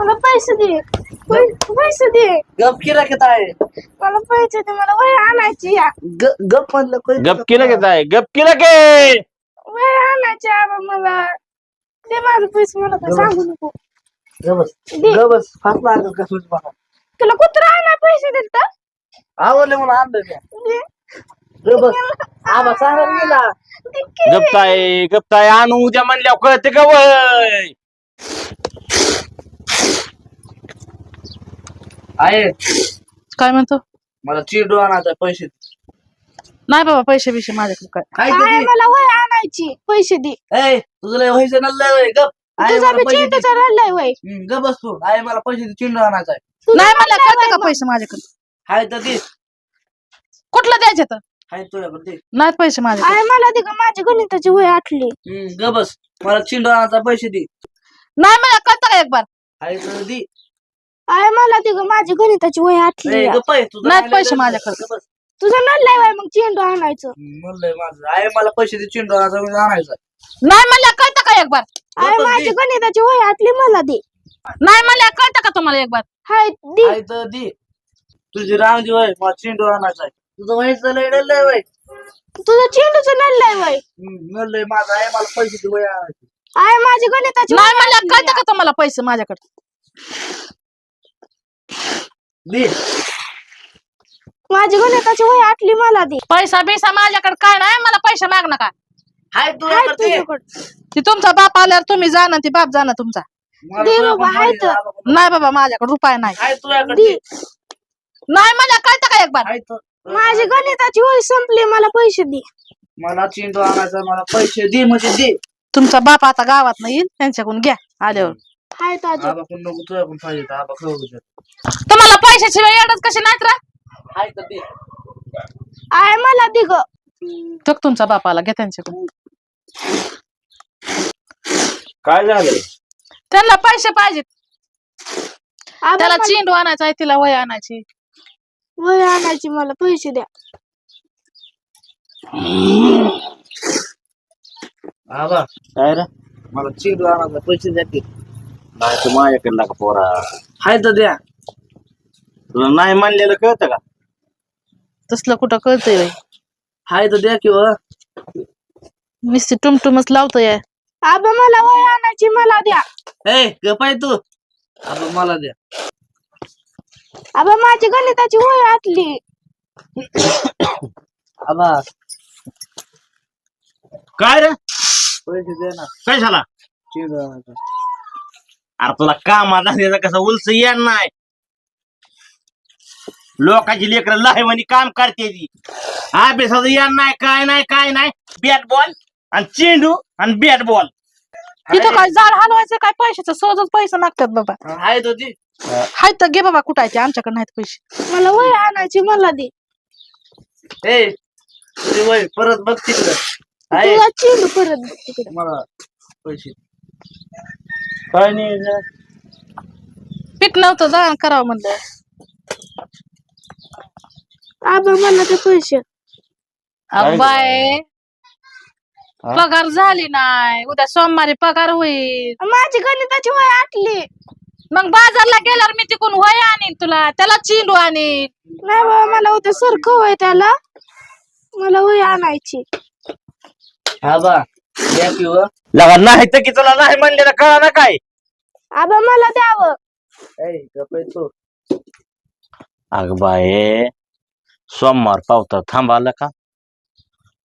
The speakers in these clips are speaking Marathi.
मला पैसे दे. पैसे दे. गप केला की आहे. मला पैसे दे मला वय आणायची या ग- गप म्हणलं कोणी- गप केलं घेत आहे. गप केलं के वय आणायची आबा मला. दे माझं पैसे मला काय सांगू नको. गबस. दे. गबस. फास लागल का तुला कुत्रा आणा पैसे देत का आवडले म्हणून आणलं त्या दे. गबस. आबा सांगायला गेला. दे की. गप्ताय गप्ताय. आणू उद्या म्हणल्यावर कळते का वय? आहे. काय म्हणतो? मला चिडू आणायचा पैसे. नाही बाबा पैसे बिशे माझ्याकडे काय? काय आहे ते मला वय आणायची? पैसे दे. ए तुझं लय व्हायचं गप. आहे तुझा मला बी पैसे दे. रडलाय वय. हम्म, गप बस तू. आहे मला पैसे दे, चिंडू आणायचा आहे. तुझा नाही मला कळतं वय का मग. पैसे माझ्याकडे? हाय तर दे. कुठलं द्यायचे तर? हाय तुझ्याकडे दे. नाहीत पैसे माझ्याकडे. आहे मला दे का माझी गणिताची वय आठली. हम्म, गप बस. मला चिंडू आणायचा पैसे दे. नाही मला कळतं का एक बार? हाय तर दे. आहे मला दे का माझी गणिताची वय आठली या. आहे. पैसे लय माझ्याकडे. तुझा नडलाय वय मग चेंडू आणायचं. हम्म, म्हणलंय माझं. आहे मला पैसे दे चिंडू आणायचा नाही मला कळतं का एक बार गप्प माझी दे. गणिताची वय आठली मला दे. नाही मला कळतं का तुम्हाला एक बार हाय दे. तर दे. तुझी रांगजी वय मला चिंडू आणायचा आहे. तुझं व्हायचं लय डललंय वय. तुझं चेंडूचं नडलाय वय. म्हणलंय माझं आहे मला पैसे दे वय आणायचे. आहे माझी गणिताची नाही वय मला आठली कळतं. का तुम्हाला पैसे माझ्याकडे? दे. माझी गणिताची वय आठली मला दे. पैसा बिसा माझ्याकडे काय नाही मला पैसे माग नका हाय हाय तुझ्याकडे दे. तुझ्याकडं. ती तुमचा बाप आल्यावर तुम्ही जाणं ती बाप जाणं तुमचा. मला दे तुझ्याकडे बाबा, हाय तर. आहे. नाही बाबा माझ्याकडे रुपये नाही. हाय तुझ्याकडे दे. दे. नाही मला कळतं का एक बार? हाय तर. माझी गणिताची वय संपली मला पैसे दे. मला चिंडू आणायचा मला पैसे दे म्हणजे दे. तुमचा बाप आता गावात नाही येईल त्यांच्याकडून घ्या आल्यावर. आबा नको पाहिजे आबा खाऊ. तुम्हाला पैशाची वेळ एवढंच कशी नाहीत रा हाय तर दे. आहे मला दे ग. तो तुमचा बाप आला घ्या त्यांच्याकडून. काय झालं? त्यांना पैसे पाहिजेत. आबा, त्याला मला चेंडू आणायचा आहे तिला वय आणायची. वय आणायची मला पैसे द्या. आबा काय रे? मला चिंडू आणायचा पैसे द्या की. नाही तर माझ्याकडे का पोरा. हाय तर द्या. तुला नाही म्हणलेलं कळतं का? तसलं कुठं कळतंय बाई? हाय तर द्या किंवा. नुसती टुमटुमच लावतोय. आबा मला वय आणायची मला द्या. ए गपाय तू. आबा मला द्या. आबा माझी गणिताची वय आटली. आबा काय रे? पैसे दे ना. काय झाला? चिंडू आणायचा अरे तुला कामात असण्याचा कसा? उलस येणार नाही. लोकांची लेकर लाईवानी काम करते ती. अभ्यासाचं येणार नाही काय नाही काय नाही. बॅट बॉल आणि चेंडू आणि बॅट बॉल तिथं काय झाड हलवायचं काय पैशाचं? सहजच पैसे मागतात बाबा. हाय तर दे हाय तर घे बाबा कुठायचे आमच्याकडे नाहीत पैसे. मला वय आणायची मला दे. ए तुझे वय परत बघ तिकडं. आहे तुला चेंडू परत दे तिकडे. मला पैसे. काय नाही पीक नव्हतं जा करावं म्हणलं. आबा मला ते पैसे. अहो बाय हा? पगार झाली नाही. उद्या सोमवारी पगार होईल. माझी गणिताची वय आटली. मग बाजारला गेल्यावर मी तिकून वय आणीन तुला. त्याला चिंडू आणीन. नाही बाबा मला उद्या सरकं वय त्याला. मला वय आणायची. हा बा. द्या किंवा लगा नाही तर की तुला नाही म्हणलेलं कळा ना काय? आबा मला द्यावं. अग बाय सोमवार पावता थांबाला का?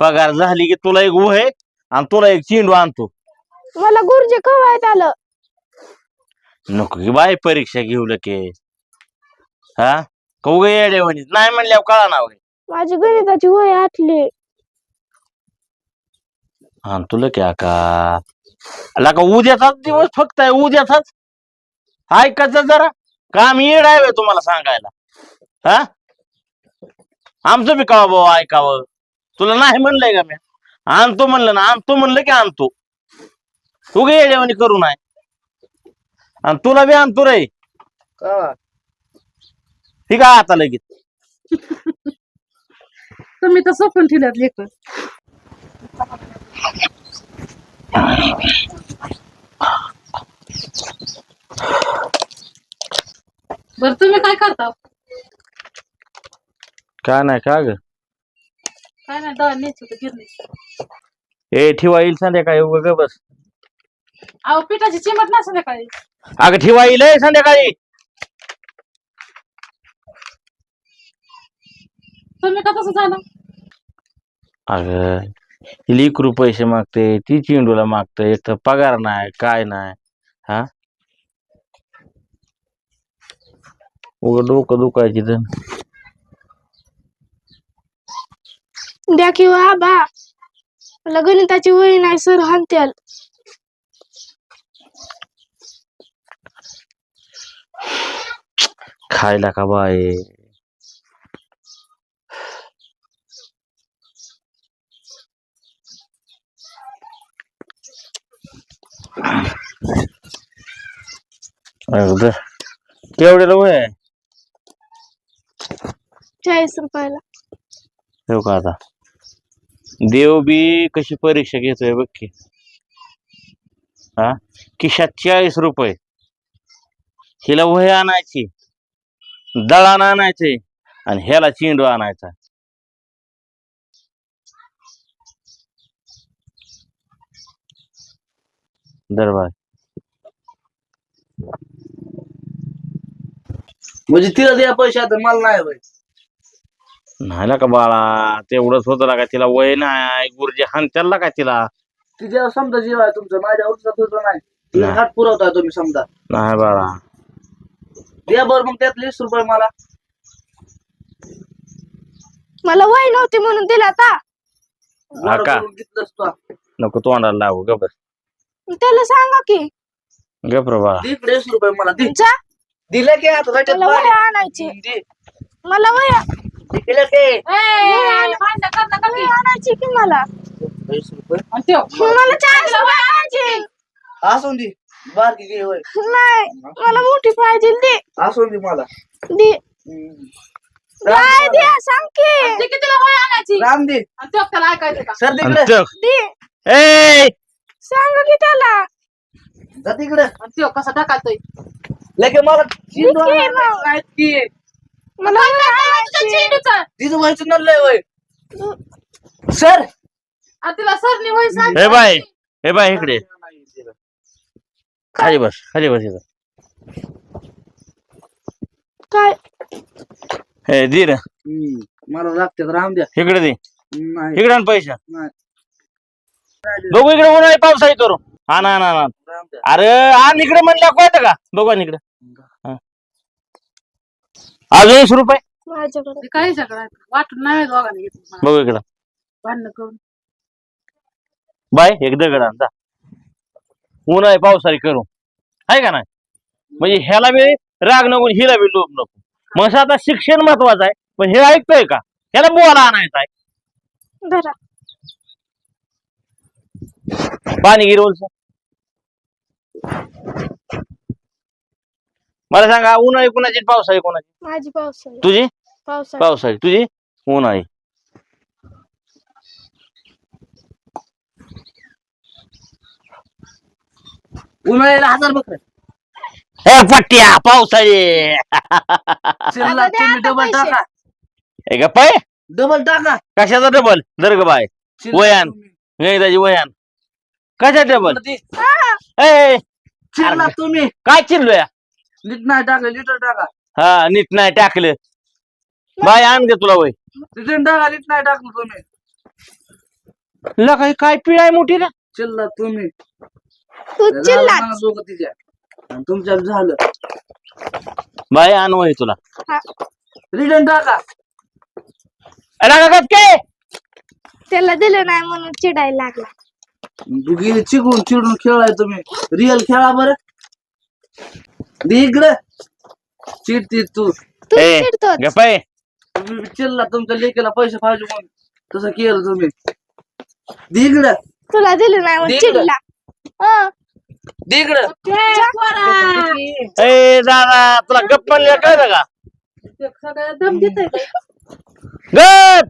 पगार झाली की तुला एक आहे आणि तुला एक चेंडू आणतो. मला गुरुजी खवाय त्याला नको की बाय परीक्षा घेऊ लके हा? कऊ येडे म्हणे नाही म्हणल्यावर कळा ना वय माझी गणिताची वय आटली आणि तुला क्या का? उद्याचाच दिवस फक्त आहे उद्याचाच? ऐकायचं जरा. काम येड आहे तुम्हाला सांगायला? हा? आमचं बी कवा भाऊ ऐकावं? तुला नाही म्हणलंय का मी? आणतो म्हणलं ना आणतो म्हणलं की आणतो. तू गे येड्यावानी करू नाही? आणि तुला बी आणतो रे. का ठीक आहे आता लगेच. तुम्ही तर सोपून ठेवल्यात लेकर. बर तुम्ही काय करता? काय नाही का ग? काय नाही दळण न्यायचं होतं गिरणी ए ठेवा येईल संध्याकाळी उगा बस. अहो पिठाची चिमट नाही संध्याकाळी. अगं ठेवा येईल ए संध्याकाळी. तुम्ही का तसं झालं? अगं ही लेकरू पैसे मागते ती चिंडूला मागते एक तर पगार नाही काय नाही हा? उग डोकं दुखायची तर द्या किंवा आबा मला गणिताची वही नाही सर हानत्याल खायला का बाय अगं केवढ्याला वय आहे? चाळीस रुपयाला. ठेव का आता? देव बी कशी परीक्षा घेतोय बघ की. हा? खिशात चाळीस रुपये. हिला वही आणायची दळण आणायचे आणि ह्याला चेंडू आणायचा. दरबार म्हणजे तिला द्या पैसे आता मला नाही होय. नाही ना का बाळा तेवढंच होतं का तिला वय नाही गुरुजी हान का तिला? तिच्या समजा जीव आहे तुमचं माझ्या उचलत होतं नाही. तिला नाही. हात पुरवताय तुम्ही समजा. नाही बाळा. द्या बरं मग त्यात वीस रुपये मला. मला वही नव्हती म्हणून दिला आता. का? करून घेतलंस तू. नको तोंडाला लागू गप त्याला सांगा की. गप रे बाळा दे इकडे वीस रुपये मला दे. जा. दिले की आता भेटत मला आणायची. दे. मला वही दिले की. भांडण करता का वही आणायची की मला? रुपये. आणि मला चाळीस रुपये आणायची. असून दे. बारकी घे होय नाही मला मोठी पाहिजे दे. असून दे मला. दे. हम्म. काय द्या सांग की. ते कितीला वय आणायची? राम दे. आणि त्यो त्याला ऐकायचं का? सर तिकडे. ए! सांग की त्याला. जा तिकडे. त्यो कसा लगे मला चेंडू इतके आणायला मग. नाहीत की मला वही आणायची चेंडूचं? तिथं व्हायचं नडलंय होय सर. तिला सरनी वय सांग. हे बाय हे बाय इकडे. खाली बस खाली बस इथं. काय? हे दे रे. मला लागतात राम द्या. इकडे दे. नाही. इकडे आण पैसा. नाही. बघू इकडे उन्हाळी पावसाळी करू. आण आण आण आण. राम द्या. अरे आण इकडे म्हणल्या कळतं का? बघू आण इकडे. हा. अजून वीस रुपये? माझ्याकडे. काही सगळं? वाटून नाही दोघांनी घेतलं मला. बघू इकडं. भांडणं करून. बाय एक दगड आण जा. उन्हाळी पावसाळी करू. आहे का नाही? म्हणजे ह्याला बी राग नको हिला बी लोभ नको. मग आता शिक्षण महत्वाचं आहे. पण हे ऐकतोय का? ह्याला बोला आणायचं आहे. धरा. पाणी गिरवलच मला सांगा उन्हाळी कुणाची पावसाळी कोणाची? माझी पावसाळी. तुझी? पावसाळी. पावसाळी. तुझी? उन्हाळी उन्हाळ्याला हजार बकर. हे पट्ट्या पावसाळी. शिल्लक द्या तुम्ही आता डबल पैसे. टाका. हे डबल टाका. कशाचा डबल दर्ग बाय. वयान. त्याची वयान. कशा ए शिल्लक तुम्ही. काय चिल्लोया नीट नाही टाका लिटर टाका. हा नीट नाही टाकलं. बाय आण गे तुला वय. लिटर टाका नीट नाही टाकलं तुम्ही. लका ही काय पिळाय मोठी ना तुम्ही. तू चिल्ला दोघं तिच्या आणि तुमच्या झालं. बाय आण वय तुला. रिटर्न टाका. कस काय त्याला दिलं नाही म्हणून चिडायला लागला. गेली चिकून चिडून खेळाय तुम्ही. रिअल खेळा बरं. इकडे. चिडती तू. तू ए, चिडतो गपाय तुम्ही चिडला तुमच्या लेकीला पैसे पाहिजे म्हणून. तसं केलं तुम्ही. दे इकडे. तुला दिलं नाही म्हणून दिलं. चिडला. हं. दे इकडे. ए, पोरा. ए दादा तुला गप म्हणलं कळतं का ते सगळं दम देतंय बाई. गप!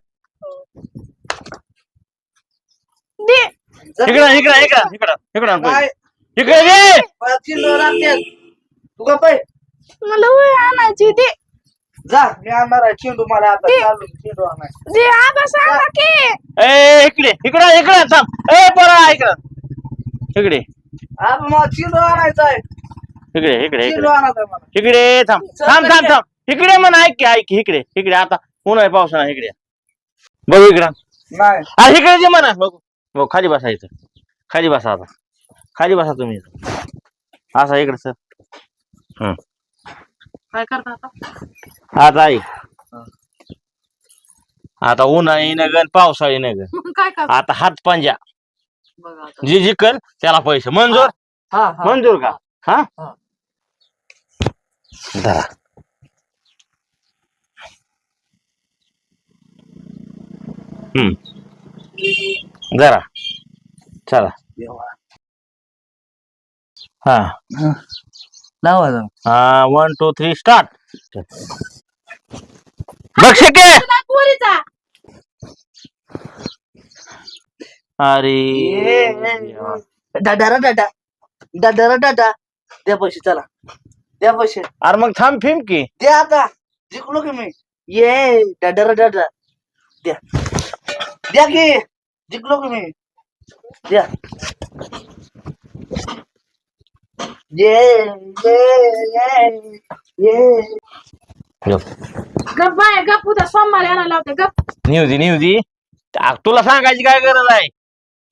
दे. इकडं इकडं इकडं इकडं इकडं आण पैसे. काय इकडे तू का पाय मला वय आणायची दे जा मी आणणार आहे. चेंडू मला आता चालू चेंडू आणाय दे आबा सांगा की ए इकडे इकडे इकडे थांब. ए पोरा इकडे. इकडे. आपण मला चेंडू आणायचा आहे. इकडे इकडे चेंडू इकडे. आणायचा आहे मला. इकडे थांब. थांब थांब थांब. इकडे म्हण ऐक की ऐक की, इकडे इकडे. आता उन्हाळी पावसाळा इकडे. बघू इकडे. नाही. अरे इकडे जे म्हणा बघू. बघ खाली बसायचं खाली बसा आता. खाली बसा तुम्ही असा इकडे सर. हम्म काय करता आता? आता ऐक आता उन्हाळी नगन पावसाळी नगन मग काय करता? आता हात पंजा. बघा आता. जे जिकल त्याला पैसे. मंजूर? हा हा मंजूर का? हा? हा. धरा. हम्म जरा. चला. हा. लावा जाऊ. हा वन टू थ्री स्टार्ट बघ शके पोरीचा. अरे. डाडा डाडा डाडा डाडा द्या पैसे चला. द्या पैसे. अरे मग थांब फिम की. द्या आता. जिंकलो की मी. ये. डाडा डाडा द्या. द्या की. जिंकलो की मी द्या. ये ये ये ये. गप. बाय गप उद्या सोमवारी आणायला लावते गप. न्यूजी न्यूजी तुला सांगायची काय गरज आहे?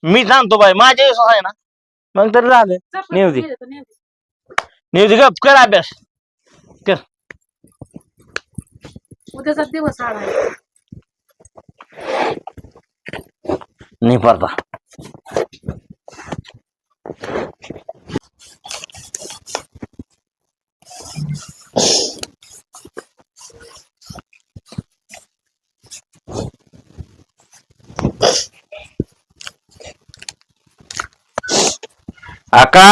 मी सांगतो बाई माझ्या विश्वास आहे ना? मग तर झालं. दे, नेऊ दे. न्यूजी गप कर अभ्यास. कर. उद्याचा दिवस आला. नाही पडता आका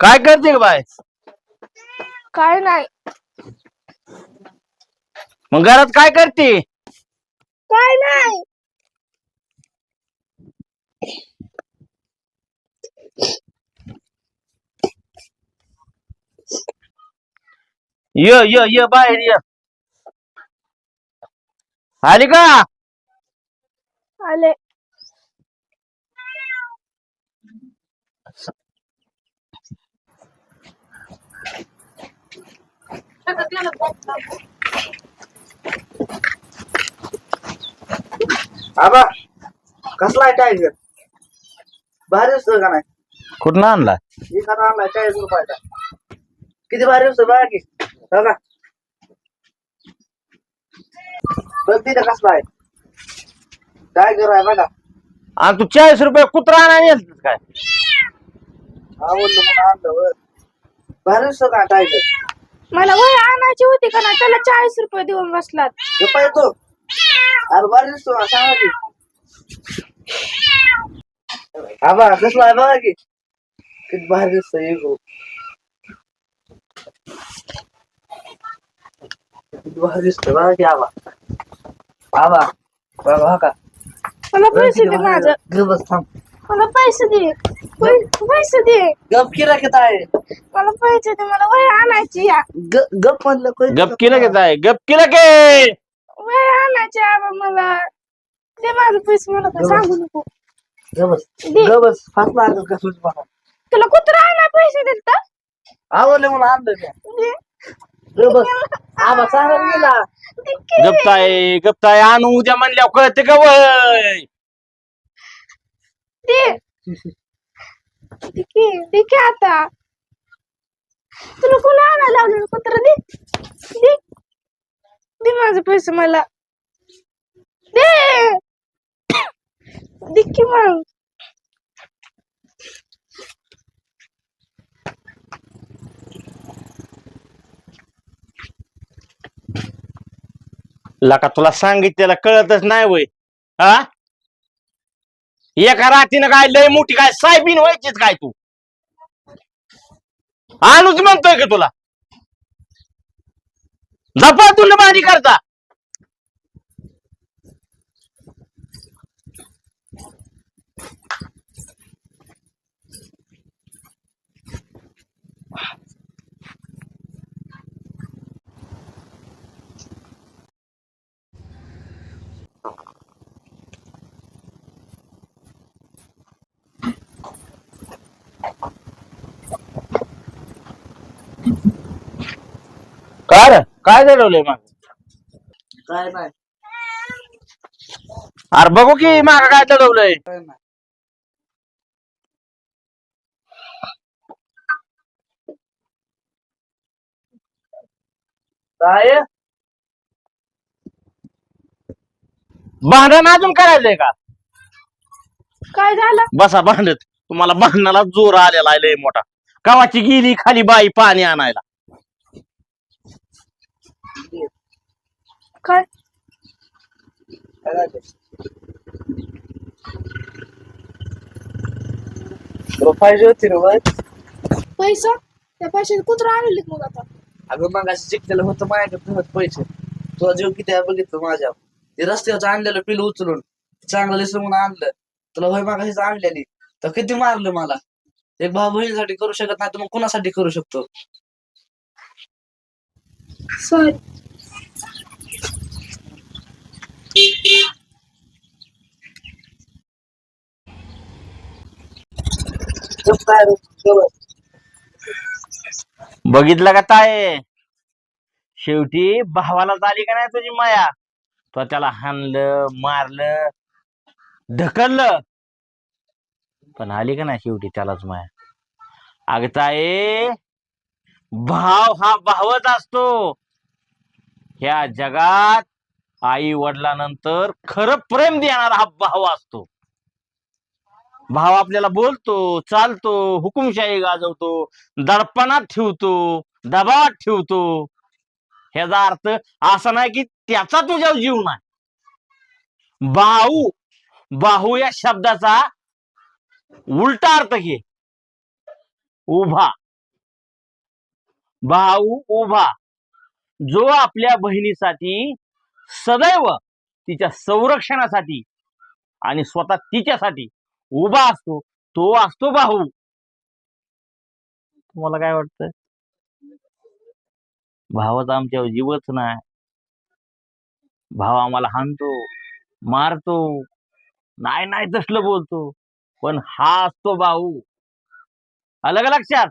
काय करते ग बाय काय नाही. मग घरात काय करते? काय नाही. य य य बाहेर य. आली का? आले. आबा कसला आहे टायगर भारी असतो का नाही? कुठं आणला? एखादा आणलाय चाळीस रुपयाचा. किती भारी असतो बघा की. बघ तिथं कसला आहे. टायगर आहे बघा. आणि तू चाळीस रुपये कुत्रा आणायला काय? आवडलं म्हणून आणलं होय. भारी असतो का टायगर मला वय आणायची होती का नाही? त्याला चाळीस रुपये देऊन बसलात. गप्पा येतो अरे भारी असतो का सांगा की. आबा कसला आहे बघा की. किती भारी दिसतो एक किती भारी दिसतो बघा की आबा. आबा बघा का. मला पैसे दे माझं. गप बस थांब. मला पैसे दे. पैसे दे. गप किरा किती आहे. मला पैसे दे मला वय आणायची या ग- गप म्हणलं कोण- गप केलं घेत आहे गप केलं के वय आणायची आबा मला. दे माझं पैसे मला काय सांगू नको. गप बस दे. गप बस फास लागल का तुझ मला? तुला कुत्रा आणा पैसे देत का आवडले मला आणलं त्या दे. गप बस आबा सांगा गेला. दे की. गप्ताय गप्ताय आणू उद्या म्हणल्यावर कळते का वय? दे दे की दे की आता तुला कोणी आणायला लावलं कुत्रा दे दे दे माझे पैसे मला दे दे की मग लका तुला सांगितलेलं कळतच नाही वय हा एका रातीनं काय लय मोठी काय सायबीन व्हायचीच काय तू? आणूच म्हणतोय का तुला? झपा तुला माझी करता. काय रे काय दडवलंय मग? काय नाही. अरे बघू की माग काय दडवलंय. काय नाही. काय? भांडण अजून करायचंय का? काय झालं? बसा भांडत. तुम्हाला भांडणाला जोर आलेला आहे लय मोठा. गावाची गेली खाली बाई पाणी आणायला. काय? काय झालं? तुला पाहिजे होती बाय पैसा? त्या पैशाचे कुत्र आणले मग आता. अगं मग असं जिंकलेलं होतं माझ्याकडे तुझं पैसे. तुझा जीव किती आहे बघितलं माझ्या. ते रस्त्यावर आणलेलं पिलं उचलून. चांगलं म्हणून आणलं. तुला होय मागाशीच आणलेली. तर किती मारलं मला. एक भाऊ बहिणीसाठी करू शकत नाही तर मग कोणासाठी करू शकतो? सॉरी बघितलं का ताय शेवटी भावाला झाली का नाही तुझी माया? तो त्याला हाणलं मारलं ढकललं. पण आली का नाही शेवटी त्यालाच माया? अग ताये भाव हा भावच असतो. ह्या जगात आई वडिलांनंतर खरं प्रेम देणारा हा भाव असतो. भाव आपल्याला बोलतो चालतो हुकुमशाही गाजवतो दडपणात ठेवतो दबावात ठेवतो. ह्याचा अर्थ असा नाही की त्याचा तुझ्यावर जीव नाही. बाहू बाहू या शब्दाचा उलटा अर्थ घे उभा. भाऊ उभा. जो आपल्या बहिणीसाठी सदैव तिच्या संरक्षणासाठी आणि स्वतः तिच्यासाठी उभा असतो तो असतो भाऊ. तुम्हाला काय वाटत भावाचा आमच्यावर जीवच नाही. भाव आम्हाला हाणतो मारतो. नाही नाही तसलं बोलतो. पण हा असतो भाऊ. अलग लक्षात?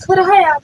खरं आहे आज